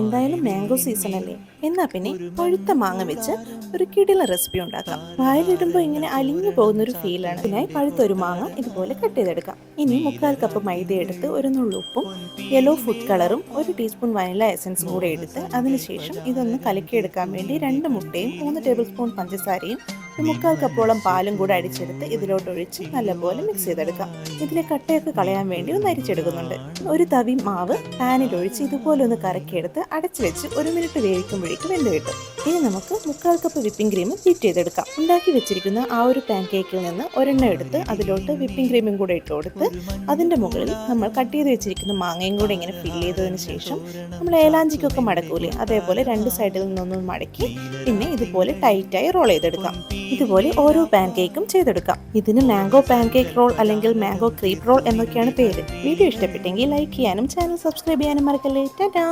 എന്തായാലും mango season അല്ലേ? എന്നാ പിന്നെ പഴുത്ത മാങ്ങ വെച്ച് ഒരു കിടില റെസിപ്പി ഉണ്ടാക്കാം. വായിലിടുമ്പോൾ ഇങ്ങനെ അലിഞ്ഞു പോകുന്ന ഒരു ഫീലാണ് ഇതിനായി പഴുത്ത ഒരു മാങ്ങ ഇതുപോലെ കട്ട് ചെയ്തെടുക്കാം. ഇനി മുക്കാൽ കപ്പ് മൈദ എടുത്ത് ഒരു നുള്ളുപ്പും യെല്ലോ ഫുഡ് കളറും ഒരു ടീസ്പൂൺ വനില എസൻസും കൂടെ എടുത്ത് അതിനുശേഷം ഇതൊന്ന് കലക്കിയെടുക്കാൻ വേണ്ടി രണ്ട് മുട്ടയും മൂന്ന് ടേബിൾ സ്പൂൺ പഞ്ചസാരയും മുക്കാൽ കപ്പോളം പാലും കൂടെ അടിച്ചെടുത്ത് ഇതിലോട്ട് ഒഴിച്ച് നല്ലപോലെ മിക്സ് ചെയ്തെടുക്കാം. ഇതിലെ കട്ടയൊക്കെ കളയാൻ വേണ്ടി ഒന്ന് അരിച്ചെടുക്കുന്നുണ്ട്. ഒരു തവി മാവ് പാനിൽ ഒഴിച്ച് ഇതുപോലെ ഒന്ന് കറക്കിയെടുത്ത് അടച്ചു വെച്ച് ഒരു മിനിറ്റ് വേവിക്കുമ്പോഴേക്ക് വെന്ത് കിട്ടും. ഇനി നമുക്ക് മുക്കാൽ കപ്പ് വിപ്പിംഗ് ക്രീം ഫിറ്റ് ചെയ്തെടുക്കാം. ഉണ്ടാക്കി വെച്ചിരിക്കുന്ന ആ ഒരു പാൻ കേക്കിൽ നിന്ന് ഒരെണ്ണം എടുത്ത് അതിലോട്ട് വിപ്പിംഗ് ക്രീമും കൂടെ ഇട്ട് കൊടുത്ത് അതിന്റെ മുകളിൽ നമ്മൾ കട്ട് ചെയ്ത് വെച്ചിരിക്കുന്ന മാങ്ങയും കൂടെ ഇങ്ങനെ ഫിൽ ചെയ്തതിന് ശേഷം നമ്മൾ ഏലാഞ്ചിക്കൊക്കെ മടക്കൂലേ അതേപോലെ രണ്ട് സൈഡിൽ നിന്നൊന്നും മടക്കി പിന്നെ ഇതുപോലെ ടൈറ്റായി റോൾ ചെയ്തെടുക്കാം. ഇതുപോലെ ഓരോ പാൻകേക്കും ചെയ്തെടുക്കാം. ഇതിന് മാംഗോ പാൻ കേക്ക് റോൾ അല്ലെങ്കിൽ മാംഗോ ക്രീപ്പ് റോൾ എന്നൊക്കെയാണ് പേര്. വീഡിയോ ഇഷ്ടപ്പെട്ടെങ്കിൽ ലൈക്ക് ചെയ്യാനും ചാനൽ സബ്സ്ക്രൈബ് ചെയ്യാനും മറക്കല്ലേ. ടാറ്റാ